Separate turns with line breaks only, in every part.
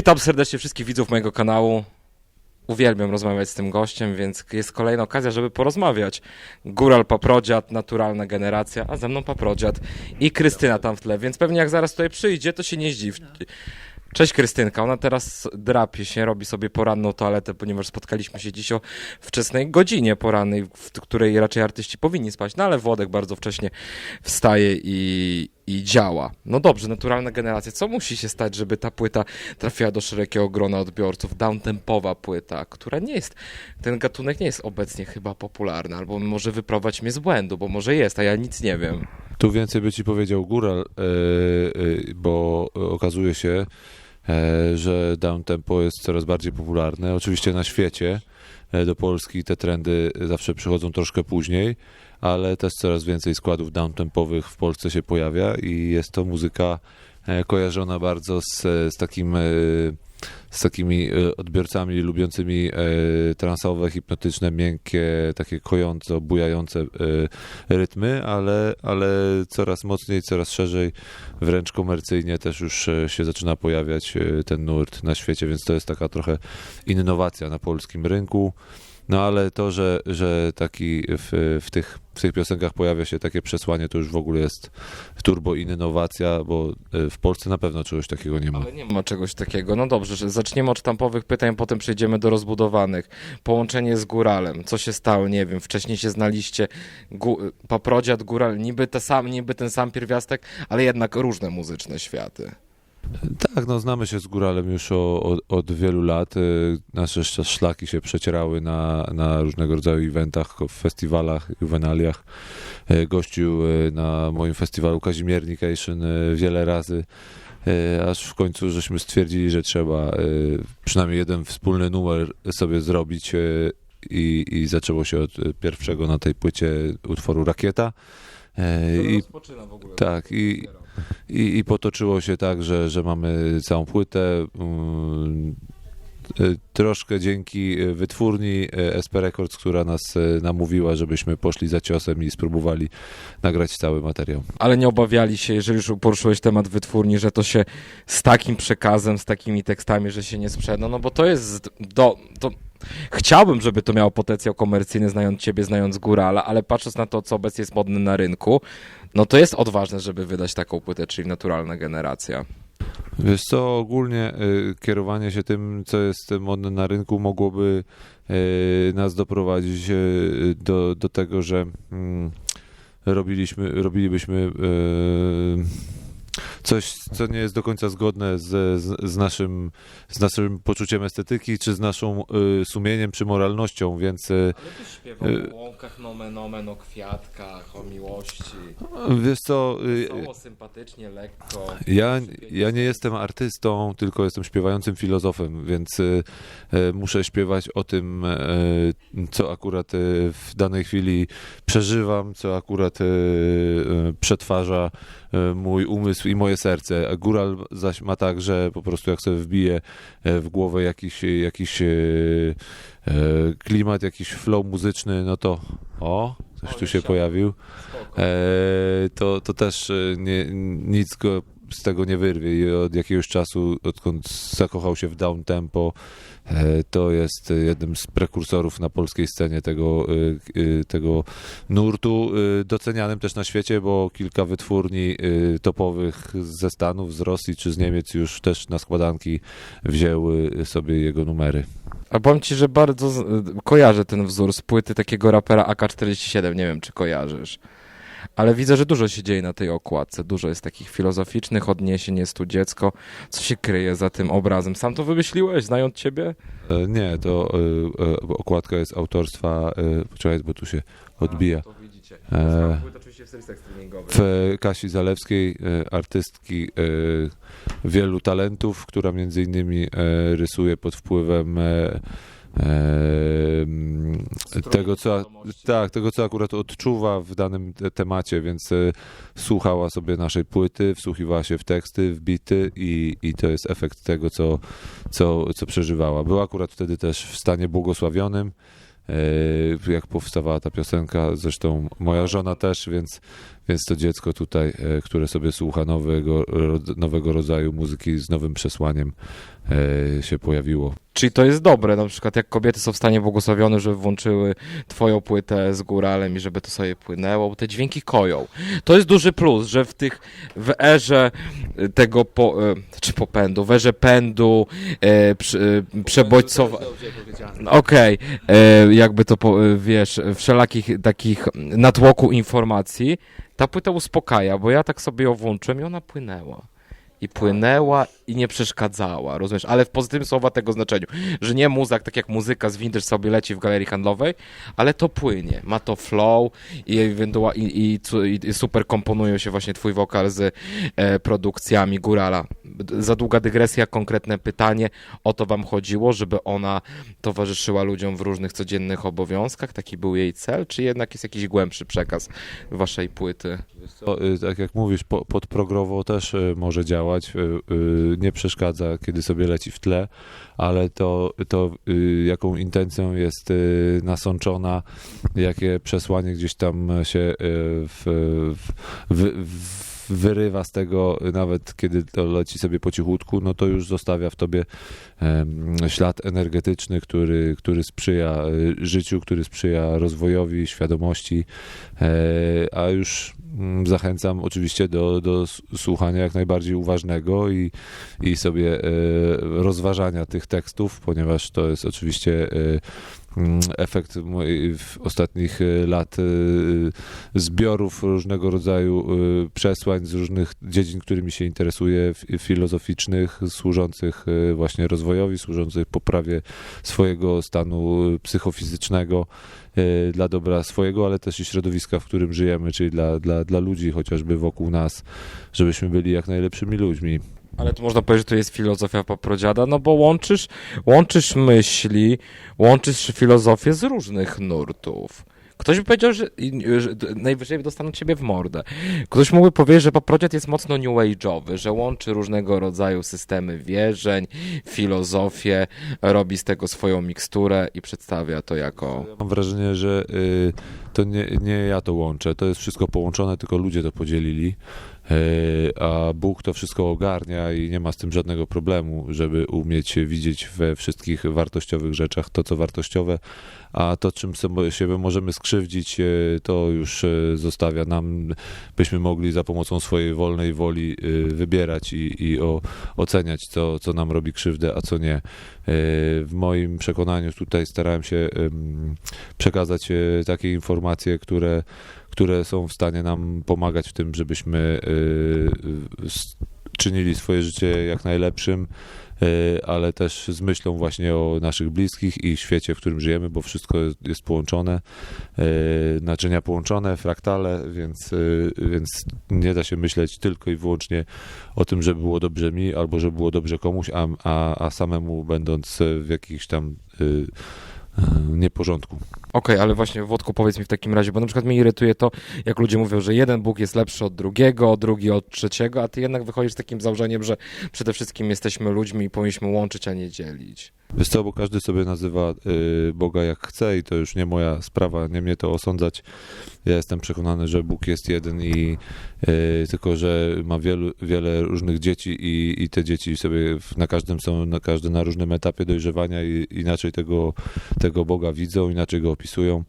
Witam serdecznie wszystkich widzów mojego kanału. Uwielbiam rozmawiać z tym gościem, więc jest kolejna okazja, żeby porozmawiać. Góral Paprodziad, naturalna generacja, a ze mną Paprodziad i Krystyna tam w tle, więc pewnie jak zaraz tutaj przyjdzie, to się nie zdziw. Cześć Krystynka, ona teraz drapie się, robi sobie poranną toaletę, ponieważ spotkaliśmy się dziś o wczesnej godzinie porannej, w której raczej artyści powinni spać, no ale Włodek bardzo wcześnie wstaje i, i działa. No dobrze, naturalna generacja. Co musi się stać, żeby ta płyta trafiła do szerokiego grona odbiorców? Downtempowa płyta, która nie jest, ten gatunek nie jest obecnie chyba popularny, albo może wyprowadź mnie z błędu, bo może jest, a ja nic nie wiem.
Tu więcej by ci powiedział Góral, e, e, bo okazuje się, e, że downtempo jest coraz bardziej popularne. Oczywiście na świecie, e, do Polski te trendy zawsze przychodzą troszkę później, ale też coraz więcej składów downtempowych w Polsce się pojawia i jest to muzyka e, kojarzona bardzo z, z takim z takimi e, odbiorcami lubiącymi e, transowe, hipnotyczne, miękkie, takie kojące, bujające e, rytmy, ale, ale coraz mocniej, coraz szerzej, wręcz komercyjnie też już się zaczyna pojawiać ten nurt na świecie, więc to jest taka trochę innowacja na polskim rynku. No ale to, że, że taki w, w, tych, w tych piosenkach pojawia się takie przesłanie, to już w ogóle jest turbo innowacja, bo e, w Polsce na pewno czegoś takiego nie ma.
Ale nie ma czegoś takiego. No dobrze, że zaczniemy od sztampowych pytań, potem przejdziemy do rozbudowanych. Połączenie z góralem. Co się stało? Nie wiem. Wcześniej się znaliście. Gó- Paprodziad, góral, niby, te sam, niby ten sam pierwiastek, ale jednak różne muzyczne światy.
Tak, no znamy się z Góralem już o, od, od wielu lat. Y, Nasze sz- szlaki się przecierały na, na różnego rodzaju eventach, festiwalach, juwenaliach. Y, Gościł y, na moim festiwalu Kazimiernication y, wiele razy, aż w końcu żeśmy stwierdzili, że trzeba przynajmniej jeden wspólny numer sobie zrobić i, i zaczęło się od pierwszego na tej płycie utworu Rakieta. Y, I
rozpoczyna w ogóle.
tak, i, i, I potoczyło się tak, że, że mamy całą płytę. mm, y, Troszkę dzięki wytwórni y, SP Records, która nas namówiła, żebyśmy poszli za ciosem i spróbowali nagrać cały materiał.
Ale nie obawiali się, jeżeli już poruszyłeś temat wytwórni, że to się z takim przekazem, z takimi tekstami, że się nie sprzeda, no bo to jest do... To... Chciałbym, żeby to miało potencjał komercyjny, znając ciebie, znając górala, ale patrząc na to, co obecnie jest modne na rynku, no to jest odważne, żeby wydać taką płytę, czyli naturalna generacja.
Wiesz co, ogólnie y, kierowanie się tym, co jest modne na rynku, mogłoby y, nas doprowadzić y, do, do tego, że mm, robiliśmy, robilibyśmy y, coś, co nie jest do końca zgodne z, z, z, naszym, z naszym poczuciem estetyki, czy z naszą y, sumieniem, czy moralnością, więc y,
Ale śpiewał
Y-
o łąkach, nomen, omen, o kwiatkach, o miłości.
wiesz co, y,
Wesoło, sympatycznie, lekko.
Ja, ja nie jestem artystą, tylko jestem śpiewającym filozofem, więc y, y, muszę śpiewać o tym, y, co akurat y, w danej chwili przeżywam, co akurat y, y, przetwarza y, mój umysł i moje serce. A góral zaś ma tak, że po prostu jak sobie wbije y, w głowę jakiś, jakiś y, y, klimat, jakiś flow muzyczny, no to o, coś tu się pojawił. E, to, to też e, nie, nic go z tego nie wyrwie i od jakiegoś czasu, odkąd zakochał się w down tempo, e, to jest jednym z prekursorów na polskiej scenie tego, e, e, tego nurtu, docenianym też na świecie, bo kilka wytwórni topowych ze Stanów, z Rosji czy z Niemiec już też na składanki wzięły sobie jego numery.
A powiem ci, że bardzo kojarzę ten wzór z płyty takiego rapera AK-47, nie wiem czy kojarzysz. Ale widzę, że dużo się dzieje na tej okładce. Dużo jest takich filozoficznych odniesień, jest tu dziecko. Co się kryje za tym obrazem? Sam to wymyśliłeś, znając ciebie?
E, Nie, to e, e, okładka jest autorstwa, e, poczekaj, bo tu się odbija.
A, to widzicie.
E,
oczywiście w serwisach streamingowych.
w Kasi Zalewskiej, artystki wielu talentów, która między innymi rysuje pod wpływem tego, co, tak, tego, co akurat odczuwa w danym te- temacie, więc e, słuchała sobie naszej płyty, wsłuchiwała się w teksty, w bity i, i to jest efekt tego, co, co, co przeżywała. Była akurat wtedy też w stanie błogosławionym, e, jak powstawała ta piosenka, zresztą moja żona też, więc, więc to dziecko tutaj, e, które sobie słucha nowego, nowego rodzaju muzyki z nowym przesłaniem e, się pojawiło.
Czyli to jest dobre, na przykład jak kobiety są w stanie błogosławione, żeby włączyły twoją płytę z góralem i żeby to sobie płynęło, bo te dźwięki koją. To jest duży plus, że w tych, w erze tego, po, e, czy popędu, w erze pędu, e, przy, e, przebodźcowa... Okej, e, jakby to, po, e, wiesz, wszelakich takich natłoku informacji, ta płyta uspokaja, bo ja tak sobie ją włączyłem i ona płynęła. I płynęła i nie przeszkadzała, rozumiesz? Ale w pozytywnym słowa tego znaczeniu, że nie muzak, tak jak muzyka z vintage sobie leci w galerii handlowej, ale to płynie, ma to flow i, i, i, i super komponują się właśnie twój wokal z e, produkcjami Górala. Za długa dygresja, konkretne pytanie, o to wam chodziło, żeby ona towarzyszyła ludziom w różnych codziennych obowiązkach, taki był jej cel, czy jednak jest jakiś głębszy przekaz waszej płyty?
Y, tak jak mówisz, po, podprogrowo też y, może działać, y, y, nie przeszkadza, kiedy sobie leci w tle, ale to, to y, jaką intencją jest nasączona, jakie przesłanie gdzieś tam się w, w, w, wyrywa z tego, nawet kiedy to leci sobie po cichutku, no to już zostawia w tobie ślad energetyczny, który, który sprzyja y, życiu, który sprzyja rozwojowi, świadomości, e, a już mm, zachęcam oczywiście do, do słuchania jak najbardziej uważnego i, i sobie e, rozważania tych tekstów, ponieważ to jest oczywiście e, efekt mojej w ostatnich e, lat e, zbiorów różnego rodzaju e, przesłań z różnych dziedzin, którymi się interesuję, filozoficznych, służących właśnie rozwojowi, służących poprawie swojego stanu psychofizycznego dla dobra swojego, ale też i środowiska, w którym żyjemy, czyli dla, dla, dla ludzi chociażby wokół nas, żebyśmy byli jak najlepszymi ludźmi.
Ale tu można powiedzieć, że to jest filozofia paprodziada, no bo łączysz, łączysz myśli, łączysz filozofię z różnych nurtów. Ktoś by powiedział, że, że najwyżej dostaną ciebie w mordę. Ktoś mógłby powiedzieć, że paprodziad jest mocno new age'owy, że łączy różnego rodzaju systemy wierzeń, filozofię, robi z tego swoją miksturę i przedstawia to jako...
Mam wrażenie, że y, to nie, nie ja to łączę, to jest wszystko połączone, tylko ludzie to podzielili, a Bóg to wszystko ogarnia i nie ma z tym żadnego problemu, żeby umieć widzieć we wszystkich wartościowych rzeczach to, co wartościowe, a to, czym siebie możemy skrzywdzić, y, to już y, zostawia nam, byśmy mogli za pomocą swojej wolnej woli wybierać i, i o, oceniać, co, nam robi krzywdę, a co nie. W moim przekonaniu tutaj starałem się przekazać e, takie informacje, które, które są w stanie nam pomagać w tym, żebyśmy s- czynili swoje życie jak najlepszym, e, ale też z myślą właśnie o naszych bliskich i świecie, w którym żyjemy, bo wszystko jest- połączone, e, naczynia połączone, fraktale, więc, więc nie da się myśleć tylko i wyłącznie o tym, żeby było dobrze mi, albo żeby było dobrze komuś, a, a, a samemu będąc w jakichś tam nieporządku.
Okej, ale właśnie Włodku powiedz mi w takim razie, bo na przykład mnie irytuje to, jak ludzie mówią, że jeden Bóg jest lepszy od drugiego, drugi od trzeciego, a ty jednak wychodzisz z takim założeniem, że przede wszystkim jesteśmy ludźmi i powinniśmy łączyć, a nie dzielić.
Wiesz co, bo każdy sobie nazywa y, Boga jak chce i to już nie moja sprawa, nie mnie to osądzać. Ja jestem przekonany, że Bóg jest jeden i y, tylko, że ma wielu, wiele różnych dzieci i, i te dzieci sobie na każdym są, na każdy na różnym etapie dojrzewania i inaczej tego, tego Boga widzą, inaczej go opisują.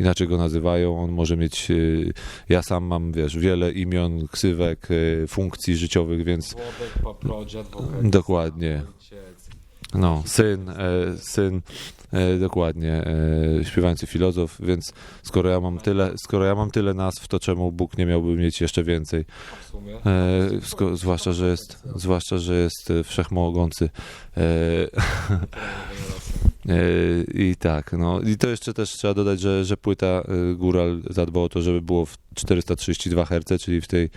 Inaczej go nazywają, on może mieć, y, ja sam mam, wiesz, wiele imion, ksywek, funkcji życiowych, więc
Włodek, paprodziad,
Dokładnie. No, syn, e, syn, e, dokładnie, e, śpiewający filozof, więc skoro ja mam tyle, skoro ja mam tyle nazw, to czemu Bóg nie miałby mieć jeszcze więcej? zwłaszcza, że jest, zwłaszcza, że jest wszechmogący. I tak, no i to jeszcze też trzeba dodać, że, że płyta Góral zadbał o to, żeby było w 432 Hz, czyli w tej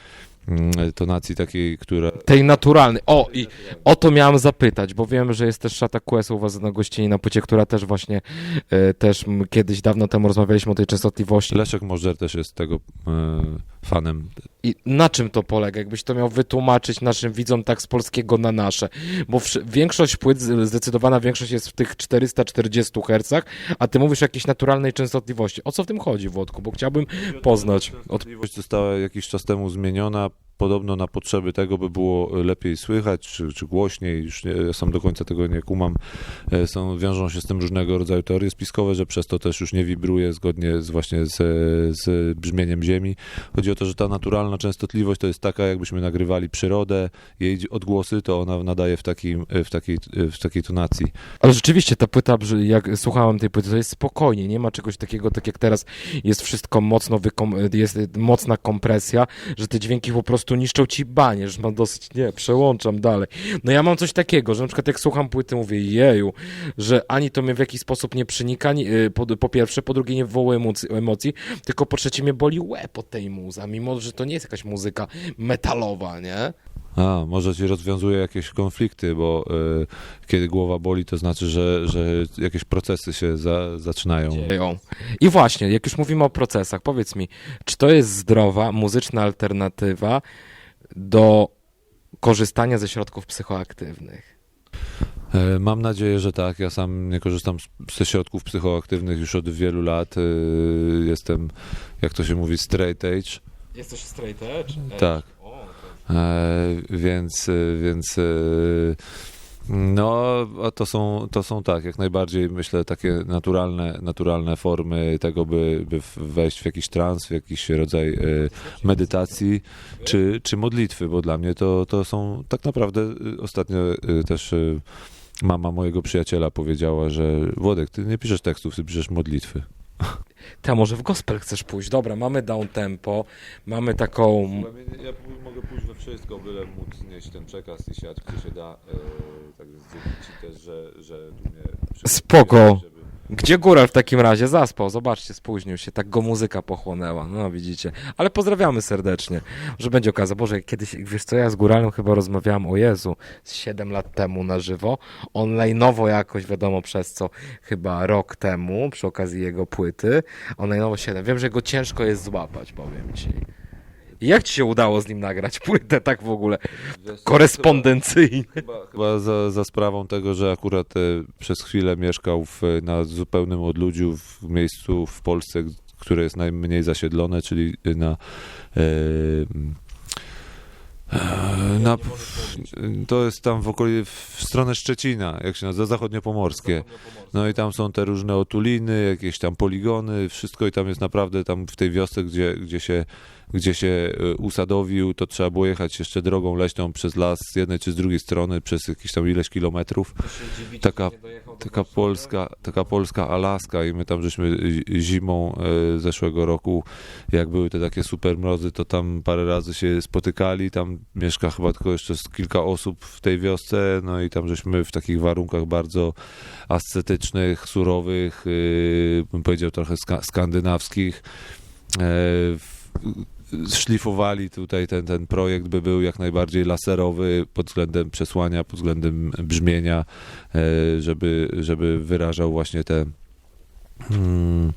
tonacji takiej, która
Tej naturalnej. O, i o to miałem zapytać, bo wiem, że jest też Szata QS u was na gościnie na płycie, która też właśnie, e, też kiedyś dawno temu rozmawialiśmy o tej częstotliwości.
Leszek Możdżer też jest tego e, fanem.
I na czym to polega? Jakbyś to miał wytłumaczyć naszym widzom tak z polskiego na nasze? Bo większość płyt, zdecydowana większość jest w tych 440 Hz, a ty mówisz o jakiejś naturalnej częstotliwości. O co w tym chodzi, Włodku? Bo chciałbym poznać.
Częstotliwość została jakiś czas temu zmieniona, podobno na potrzeby tego, by było lepiej słychać, czy, czy głośniej, już nie, sam do końca tego nie kumam. E, Są, wiążą się z tym różnego rodzaju teorie spiskowe, że przez to też już nie wibruje zgodnie z, właśnie z, z brzmieniem ziemi. Chodzi o to, że ta naturalna częstotliwość to jest taka, jakbyśmy nagrywali przyrodę, jej odgłosy, to ona nadaje w, takim, w, takiej, w takiej tonacji.
Ale rzeczywiście ta płyta, jak słuchałem tej płyty, to jest spokojnie, nie ma czegoś takiego, tak jak teraz jest wszystko mocno, wykom- jest mocna kompresja, że te dźwięki po prostu niszczą ci banie, że mam dosyć, nie, przełączam dalej. No ja mam coś takiego, że na przykład jak słucham płyty, mówię, jeju, że ani to mnie w jakiś sposób nie przenika, ani, y, po, po pierwsze, po drugie nie wywołuje emocji, tylko po trzecie mnie boli łeb od tej muzy, mimo, że to nie jest jakaś muzyka metalowa, nie?
A, może ci rozwiązuje jakieś konflikty, bo y, kiedy głowa boli, to znaczy, że, że jakieś procesy się za, zaczynają.
dzieją. I właśnie, jak już mówimy o procesach, powiedz mi, czy to jest zdrowa muzyczna alternatywa do korzystania ze środków psychoaktywnych?
E, Mam nadzieję, że tak. Ja sam nie korzystam ze środków psychoaktywnych już od wielu lat. Y, Jestem, jak to się mówi, straight edge.
Jesteś straight edge?
Tak. E, więc, y, więc y, no, to są, to są tak, jak najbardziej myślę takie naturalne, naturalne formy tego, by, by wejść w jakiś trans, w jakiś rodzaj medytacji czy, czy modlitwy, bo dla mnie to, to są tak naprawdę ostatnio też mama mojego przyjaciela powiedziała, że Włodek, ty nie piszesz tekstów, ty piszesz modlitwy.
Ty, a może w gospel chcesz pójść? Dobra, mamy down tempo, mamy taką...
Ja mogę pójść we wszystko, byle móc nieść ten przekaz i siać, gdzie się da. tak dzięki ci też, że, że tu mnie
Spoko. Gdzie góral w takim razie? Zaspał, zobaczcie, spóźnił się, tak go muzyka pochłonęła, no widzicie. Ale pozdrawiamy serdecznie, że będzie okazja. Boże, kiedyś, wiesz co, ja z góralem chyba rozmawiałem, o Jezu, z 7 lat temu na żywo, online'owo jakoś, wiadomo przez co, chyba rok temu, przy okazji jego płyty, online'owo 7. Wiem, że go ciężko jest złapać, powiem ci. Jak ci się udało z nim nagrać płytę tak w ogóle korespondencyjnie?
Chyba, chyba za, za sprawą tego, że akurat e, przez chwilę mieszkał w, na zupełnym odludziu w miejscu w Polsce, które jest najmniej zasiedlone, czyli na. E, e, na to jest tam w okolicy, w stronę Szczecina, jak się nazywa, zachodniopomorskie. No i tam są te różne otuliny, jakieś tam poligony, wszystko i tam jest naprawdę tam w tej wiosce, gdzie, gdzie się gdzie się e, usadowił, to trzeba było jechać jeszcze drogą leśną przez las z jednej czy z drugiej strony przez jakieś tam ileś kilometrów. Taka, taka polska, taka polska Alaska i my tam żeśmy zi- zimą e, zeszłego roku, jak były te takie super mrozy, to tam parę razy się spotykali, tam mieszka chyba tylko jeszcze kilka osób w tej wiosce, no i tam żeśmy w takich warunkach bardzo ascetycznych, surowych, bym powiedział trochę ska- skandynawskich, e, szlifowali tutaj ten, ten projekt, by był jak najbardziej laserowy pod względem przesłania, pod względem brzmienia, e, żeby, żeby wyrażał właśnie te mm,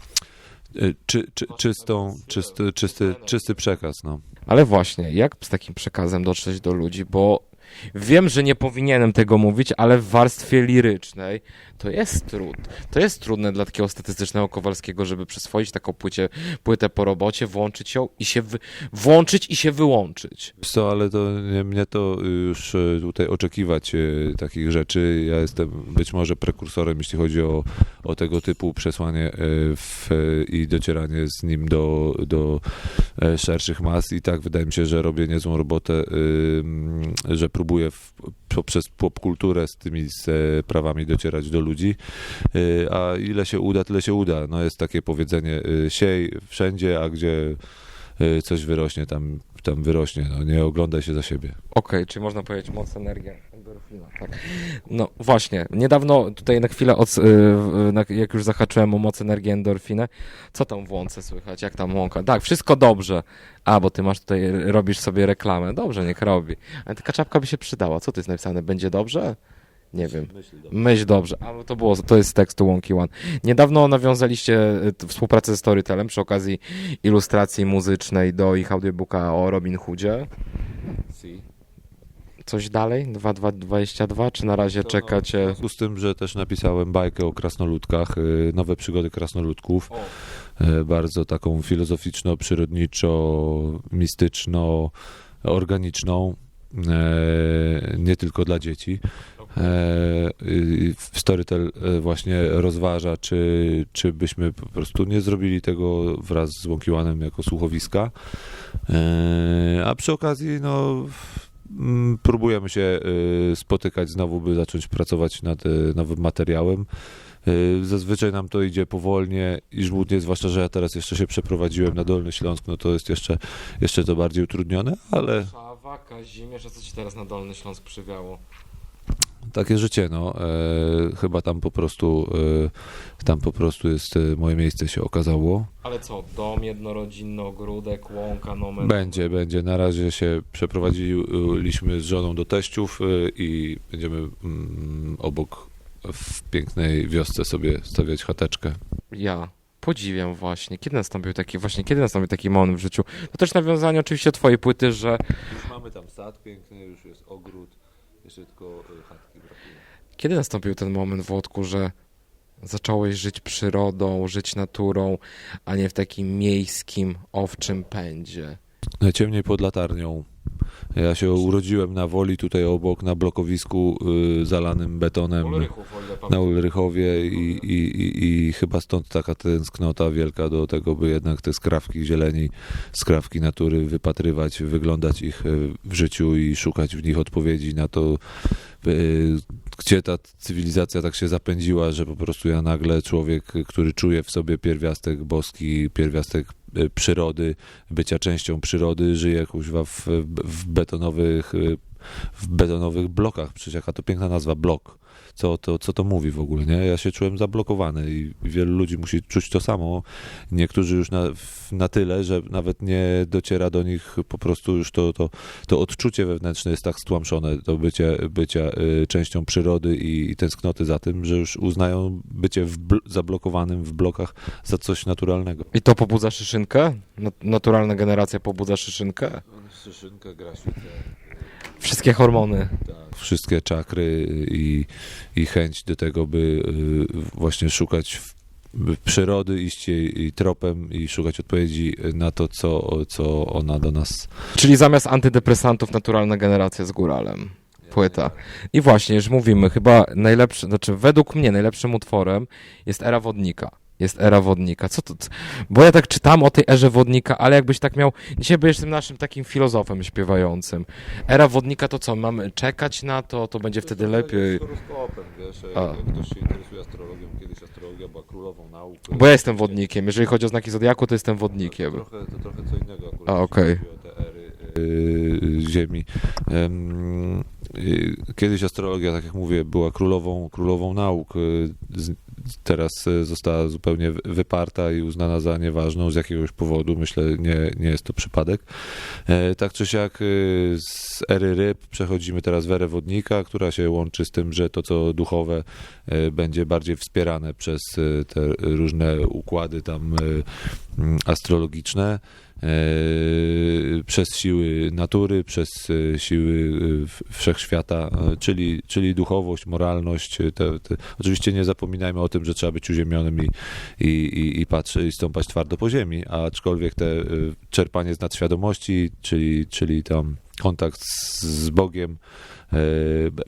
e, czy, czy, czystą, czysty, czysty, czysty przekaz. No.
Ale właśnie, jak z takim przekazem dotrzeć do ludzi, bo wiem, że nie powinienem tego mówić, ale w warstwie lirycznej to jest trud. To jest trudne dla takiego statystycznego Kowalskiego, żeby przyswoić taką płycie, płytę po robocie, włączyć ją i się wy, włączyć i się wyłączyć.
Co, ale to nie, mnie to już e, tutaj oczekiwać e, takich rzeczy. Ja jestem być może prekursorem, jeśli chodzi o, o tego typu przesłanie w, i docieranie z nim do, do e, szerszych mas. I tak wydaje mi się, że robię niezłą robotę, że próbuję w, poprzez popkulturę z tymi z, e, prawami docierać do ludzi. E, A ile się uda, tyle się uda. No jest takie powiedzenie, e, siej wszędzie, a gdzie coś wyrośnie, tam, tam wyrośnie. No, nie oglądaj się za siebie.
Okej, czyli można powiedzieć moc, energia, endorfina, tak. No właśnie, niedawno tutaj na chwilę, od, y, jak już zahaczyłem o moc, energię, endorfinę, co tam w łące słychać, jak tam łąka? Tak, wszystko dobrze. A, bo ty masz tutaj, robisz sobie reklamę. Dobrze, niech robi. Ale taka czapka by się przydała. Co tu jest napisane? Będzie dobrze? Nie wiem.
Myśl
Myśl dobrze, ale to było, to jest z tekstu Wonky One. Niedawno nawiązaliście t- współpracę ze Storytelem przy okazji ilustracji muzycznej do ich audiobooka o Robin Hoodzie. Coś dalej? 2222? Czy na razie
To,
czekacie?
W związku z tym, że też napisałem bajkę o krasnoludkach, y, nowe przygody krasnoludków, y, bardzo taką filozoficzno-przyrodniczo-mistyczno-organiczną, e, nie tylko dla dzieci. E, Storytel e, właśnie rozważa, czy, czy byśmy po prostu nie zrobili tego wraz z Łąkiłanem jako słuchowiska. E, A przy okazji, no, próbujemy się spotykać znowu, by zacząć pracować nad nowym materiałem. Zazwyczaj nam to idzie powolnie i żmudnie, zwłaszcza, że ja teraz jeszcze się przeprowadziłem na Dolny Śląsk, no to jest jeszcze, jeszcze to bardziej utrudnione, ale
Szawa, Kazimierz, a co ci teraz na Dolny Śląsk przywiało?
Takie życie, no. E, chyba tam po prostu, e, tam po prostu jest e, moje miejsce się okazało.
Ale co, dom jednorodzinny, ogródek, łąka, nomen?
Będzie, będzie. Na razie się przeprowadziliśmy z żoną do teściów y, i będziemy mm, obok w pięknej wiosce sobie stawiać chateczkę.
Ja podziwiam właśnie. Kiedy nastąpił taki, właśnie, kiedy nastąpił taki moment w życiu? To też nawiązanie oczywiście twojej płyty, że
Już mamy tam sad piękny, już jest ogród, jeszcze tylko chatki brakuje.
Kiedy nastąpił ten moment, Włodku, że zacząłeś żyć przyrodą, żyć naturą, a nie w takim miejskim, owczym pędzie?
Najciemniej pod latarnią. Ja się urodziłem na Woli, tutaj obok, na blokowisku y, zalanym betonem. na Ulrychowie i, i, i, i chyba stąd taka tęsknota wielka do tego, by jednak te skrawki zieleni, skrawki natury wypatrywać, wyglądać ich e, w życiu i szukać w nich odpowiedzi na to, e, gdzie ta cywilizacja tak się zapędziła, że po prostu ja nagle człowiek, który czuje w sobie pierwiastek boski, pierwiastek przyrody, bycia częścią przyrody, żyje kuźwa w, w betonowych e, w betonowych blokach, przecież jaka to piękna nazwa, blok co to, co to mówi w ogóle, nie? Ja się czułem zablokowany i wielu ludzi musi czuć to samo. Niektórzy już na, na tyle, że nawet nie dociera do nich po prostu już to, to, to odczucie wewnętrzne jest tak stłamszone do bycia, bycia y, częścią przyrody i, i tęsknoty za tym, że już uznają bycie w bl- zablokowanym w blokach za coś naturalnego.
I to pobudza szyszynkę? Nat- Naturalna generacja pobudza szyszynkę?
Szyszynka, grasice,
Wszystkie hormony.
wszystkie czakry i, i chęć do tego, by y, właśnie szukać przyrody, iść jej tropem i szukać odpowiedzi na to, co, co ona do nas.
Czyli zamiast antydepresantów naturalna generacja z góralem. Płyta. I właśnie, już mówimy, chyba najlepszy, znaczy według mnie najlepszym utworem jest Era Wodnika. Jest Era Wodnika. Co to? Bo ja tak czytam o tej erze Wodnika, ale jakbyś tak miał. Dzisiaj byłeś tym naszym takim filozofem śpiewającym. Era Wodnika to co? Mamy czekać na to, to będzie wtedy lepiej.
horoskopem, wiesz, jak ktoś się interesuje astrologią, kiedyś astrologia była królową nauk.
Bo ja jestem wodnikiem. Jeżeli chodzi o znaki zodiaku, to jestem wodnikiem.
To trochę, to trochę co innego akurat.
A, okej.
jeśli chodzi o te ery yy, Ziemi. Em, yy, Kiedyś astrologia, tak jak mówię, była królową, królową nauk. Yy, z- Teraz yy, została zupełnie wy- wyparta i uznana za nieważną z jakiegoś powodu. Myślę, nie, nie jest to przypadek. E, Tak czy siak yy, z ery ryb przechodzimy teraz w erę wodnika, która się łączy z tym, że to co duchowe e, będzie bardziej wspierane przez e, te różne układy tam e, astrologiczne, e, przez siły natury, przez e, siły e, wszechświata, e, czyli, czyli duchowość, moralność. e, Te, te, oczywiście nie zapominajmy o tym, że trzeba być uziemionym i, i, i, i stąpać twardo po ziemi, aczkolwiek te e, czerpanie z nadświadomości, czyli, czyli tam kontakt z, Bogiem, e,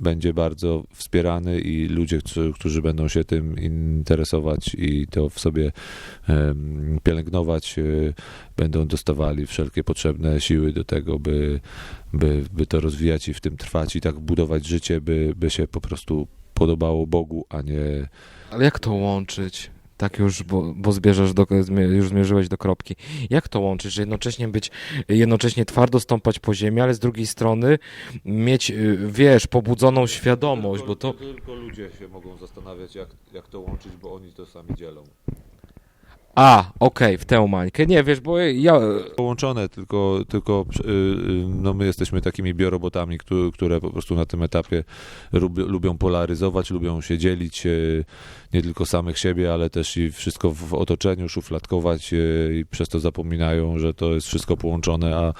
będzie bardzo wspierany i ludzie, którzy, będą się tym interesować i to w sobie pielęgnować, e, będą dostawali wszelkie potrzebne siły do tego, by, by, by to rozwijać i w tym trwać i tak budować życie, by, by się po prostu podobało Bogu, a nie
Ale jak to łączyć? Tak już, bo, bo zbierzesz do, już zmierzyłeś do kropki. Jak to łączyć, że jednocześnie być, jednocześnie twardo stąpać po ziemi, ale z drugiej strony mieć, y, wiesz, pobudzoną świadomość, bo to...
Tylko ludzie się mogą zastanawiać, jak, jak to łączyć, bo oni to sami dzielą.
A, okej, w tę mańkę. Nie, wiesz, bo ja...
połączone, tylko, tylko y, y, no my jesteśmy takimi biorobotami, które, które po prostu na tym etapie lubią, polaryzować, lubią się dzielić nie tylko samych siebie, ale też i wszystko w otoczeniu, szufladkować y, i przez to zapominają, że to jest wszystko połączone, a,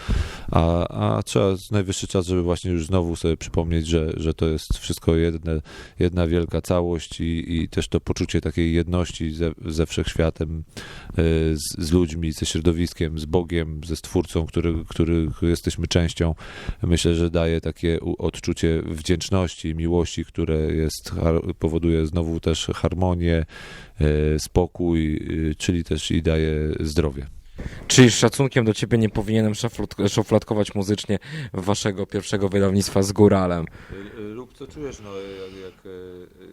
a, a trzeba, najwyższy czas, żeby właśnie już znowu sobie przypomnieć, że, że to jest wszystko jedne, jedna wielka całość i, i też to poczucie takiej jedności ze, ze wszechświatem, y, z, z ludźmi, ze środowiskiem, z Bogiem, ze Stwórcą, który, których jesteśmy częścią, myślę, że daje takie odczucie wdzięczności, miłości, które jest, powoduje znowu też harmonię, y, spokój, y, czyli też i daje zdrowie.
Czyli z szacunkiem do ciebie nie powinienem szufladkować muzycznie waszego pierwszego wydawnictwa z góralem.
Lub co czujesz, no jak,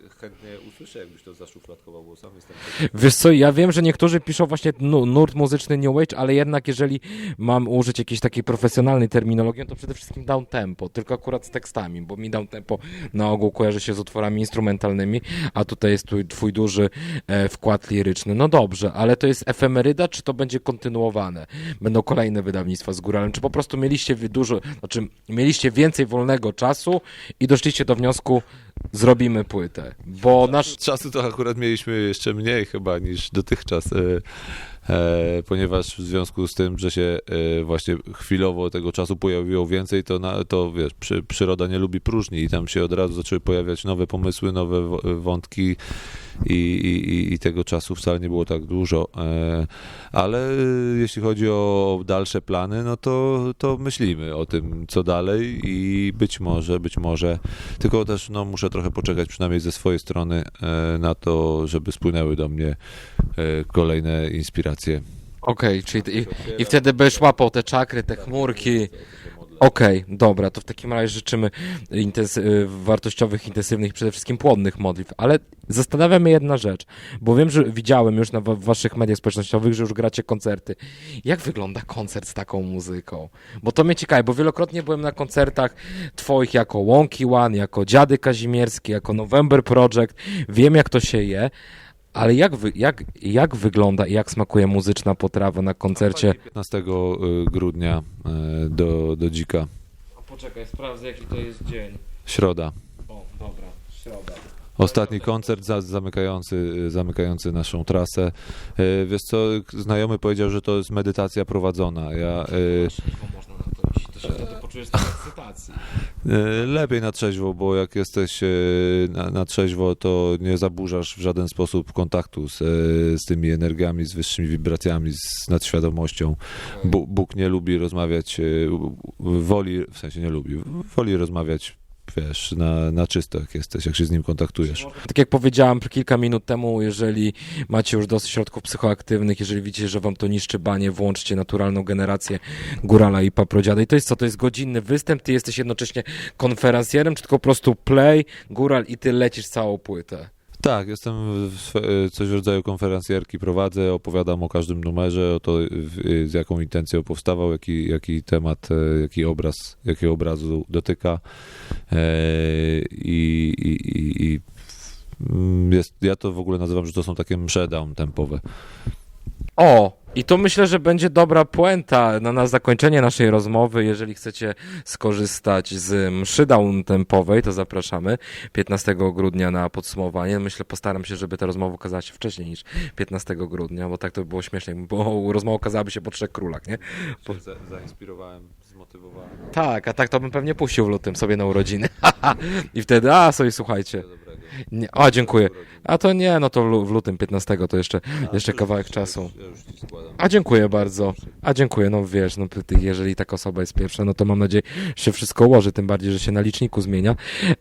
jak chętnie usłyszę, jakbyś to zaszufladkował, bo sam jestem
Wiesz co, ja wiem, że niektórzy piszą właśnie nu- nurt muzyczny New Age, ale jednak jeżeli mam użyć jakiejś takiej profesjonalnej terminologii, to przede wszystkim down tempo, tylko akurat z tekstami, bo mi down tempo na ogół kojarzy się z utworami instrumentalnymi, a tutaj jest tu twój duży e, wkład liryczny. No dobrze, ale to jest efemeryda, czy to będzie kontynuowane? Będą kolejne wydawnictwa z góralem, czy po prostu mieliście dużo, znaczy mieliście więcej wolnego czasu i doszliście do wniosku, zrobimy płytę, bo nasz...
Czasu to akurat mieliśmy jeszcze mniej chyba niż dotychczas, e, e, ponieważ w związku z tym, że się e, właśnie chwilowo tego czasu pojawiło więcej, to, na, to wiesz, przy, przyroda nie lubi próżni i tam się od razu zaczęły pojawiać nowe pomysły, nowe wątki i, i, i- tego czasu wcale nie było tak dużo. E, ale jeśli chodzi o dalsze plany, no to, to myślimy o tym, co dalej i być może, być może, tylko też no, muszę trochę poczekać przynajmniej ze swojej strony e, na to, żeby spłynęły do mnie e, kolejne inspiracje.
Okej, czyli i, i wtedy będziesz łapał te czakry, te chmurki. Okej, dobra, to w takim razie życzymy intens- y, wartościowych, intensywnych przede wszystkim płodnych modlitw. Ale zastanawia mnie jedna rzecz, bo wiem, że widziałem już na wa- waszych mediach społecznościowych, że już gracie koncerty. Jak wygląda koncert z taką muzyką? Bo to mnie ciekawi, bo wielokrotnie byłem na koncertach twoich jako Łąki One, jako Dziady Kazimierskie, jako November Project. Wiem, jak to się je. Ale jak, wy, jak, jak wygląda i jak smakuje muzyczna potrawa na koncercie?
15 grudnia e, do, do Dzika,
Poczekaj, sprawdzę jaki to jest dzień.
środa.
O, dobra, środa.
Ostatni koncert za, zamykający, zamykający naszą trasę. Wiesz co, znajomy powiedział, że to jest medytacja prowadzona. Ja
można na to iść, to się wtedy
E, Lepiej na trzeźwo, bo jak jesteś e, na, na trzeźwo, to nie zaburzasz w żaden sposób kontaktu z, e, z tymi energiami, z wyższymi wibracjami, z nadświadomością. Bóg nie lubi rozmawiać, woli, w sensie nie lubi, woli rozmawiać, wiesz, na, na czysto, jak jesteś, jak się z nim kontaktujesz.
Tak jak powiedziałam kilka minut temu, jeżeli macie już dosyć środków psychoaktywnych, jeżeli widzicie, że wam to niszczy banie, włączcie naturalną generację Górala i Paprodziada. I to jest co? To jest godzinny występ, ty jesteś jednocześnie konferencjerem, czy tylko po prostu play, Góral i ty lecisz całą płytę?
Tak, jestem w, coś w rodzaju konferencjerki, prowadzę, opowiadam o każdym numerze, o to, z jaką intencją powstawał, jaki, jaki temat, e, jaki obraz, jakiego obrazu dotyka. E, I, i, i, jest, ja to w ogóle nazywam, że to są takie msze tempowe.
O! I to myślę, że będzie dobra puenta na, na zakończenie naszej rozmowy. Jeżeli chcecie skorzystać z mszy tempowej, to zapraszamy 15 grudnia na podsumowanie. Myślę, postaram się, żeby ta rozmowa okazała się wcześniej niż 15 grudnia, bo tak to by było śmiesznie, bo rozmowa okazałaby się po trzech królach, nie?
Za, zainspirowałem, zmotywowałem.
Tak, a tak to bym pewnie puścił w lutym sobie na urodziny. I wtedy, a sobie słuchajcie. Nie, a, dziękuję. A to nie, no to w lu- w lutym 15 to jeszcze, jeszcze kawałek czasu. A dziękuję bardzo. A dziękuję, no wiesz, no jeżeli taka osoba jest pierwsza, no to mam nadzieję, że się wszystko ułoży, tym bardziej, że się na liczniku zmienia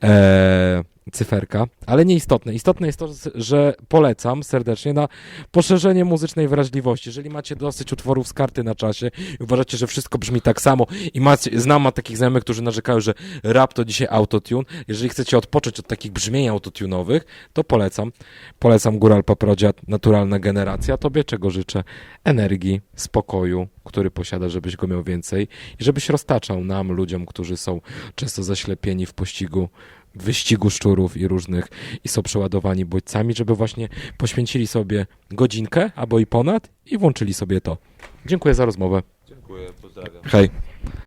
e, cyferka, ale nieistotne. Istotne jest to, że polecam serdecznie na poszerzenie muzycznej wrażliwości. Jeżeli macie dosyć utworów z karty na czasie i uważacie, że wszystko brzmi tak samo i macie, znam ma takich znajomych, którzy narzekają, że rap to dzisiaj autotune. Jeżeli chcecie odpocząć od takich brzmień autotunowych, to polecam. Polecam Góral Paprodziad, naturalna generacja. Tobie czego życzę? Energii, spokoju, który posiada, żebyś go miał więcej i żebyś roztaczał nam, ludziom, którzy są często zaślepieni w pościgu wyścigu szczurów i różnych i są przeładowani bodźcami, żeby właśnie poświęcili sobie godzinkę albo i ponad i włączyli sobie to. Dziękuję za rozmowę.
Dziękuję, pozdrawiam.
Hej.